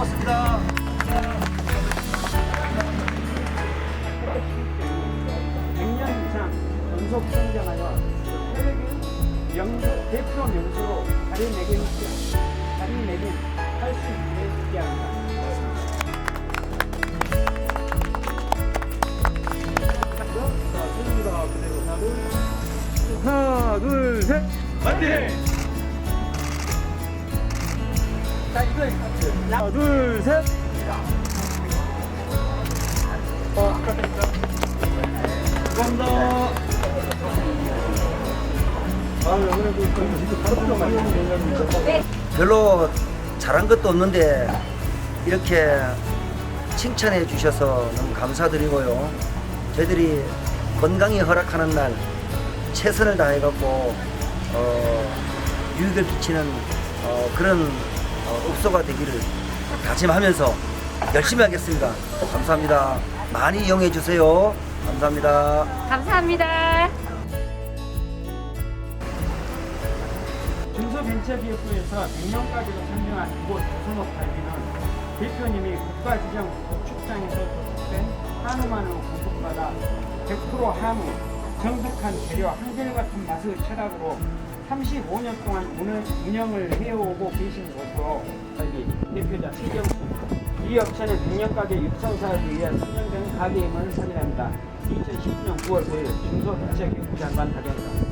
고맙습니다. 연속 성장하여 세계 명수, 대표 명수로 자리매김, 자리매김 할수 있게 기대합니다. 하나, 둘, 셋! 파이팅! 하나, 둘, 셋. 감사합니다. 아, 여기는 그, 바로 들어가요. 별로 잘한 것도 없는데 이렇게 칭찬해 주셔서 너무 감사드리고요. 저희들이 건강이 허락하는 날 최선을 다해 갖고 어, 유익을 끼치는 어, 그런 어, 업소가 되기를 다짐하면서 열심히 하겠습니다. 감사합니다. 많이 이용해 주세요. 감사합니다. 감사합니다. 중소벤처기업부에서 100년까지로 선정한 이곳 조선업 발기는 대표님이 국가지정 구축장에서 조속된 한우만으로 공급받아 100% 한우, 정석한 재료, 한결같은 맛의 철학으로 35년 동안 운영- 운영을 해오고 계신 곳으로 대표자 최경수 이 업체는 100년까지 육성사업을 위해 선정된 가게임을 확인합니다. 2019년 9월 5일 중소벤처기업부 장관 답변입니다.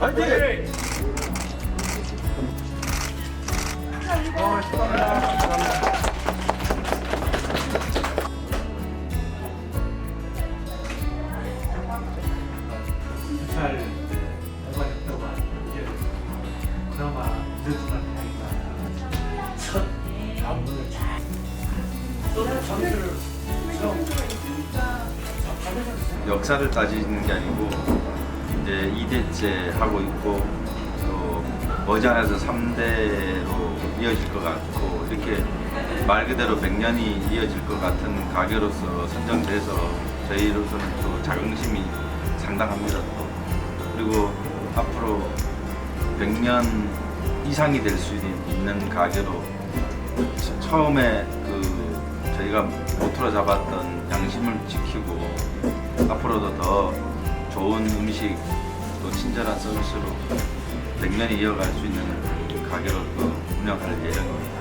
파이팅! 잘 그나마 늦지만 다행이다. 첫 안문을 잘. 역사를 따지는 게 아니고 이제 2대째 하고 있고 또 머지않아서 3대로 이어질 것 같고 이렇게 말 그대로 100년이 이어질 것 같은 가게로서 선정돼서 저희로서는 또 자긍심이 상당합니다 또. 그리고 앞으로 100년 이상이 될 수 있는 가게로 처- 처음에 그 저희가 모토로 잡았던 양심을 지키고 앞으로도 더 좋은 음식 또 친절한 서비스로 100년이 이어갈 수 있는 가게로 또 운영할 예정입니다.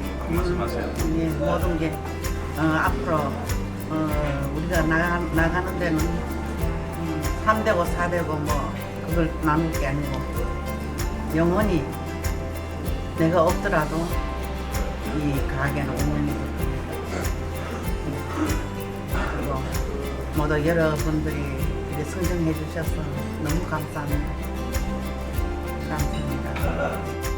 음, 한 말씀 하세요. 예, 모든 게 어, 앞으로 어, 우리가 나가, 나가는 데는 음, 3대고 4대고 뭐 그걸 나눌 게 아니고 영원히 내가 없더라도 이 가게는 겁니다. 그리고 모두 여러분들이 이렇게 선정해 주셔서 너무 감사합니다. 감사합니다.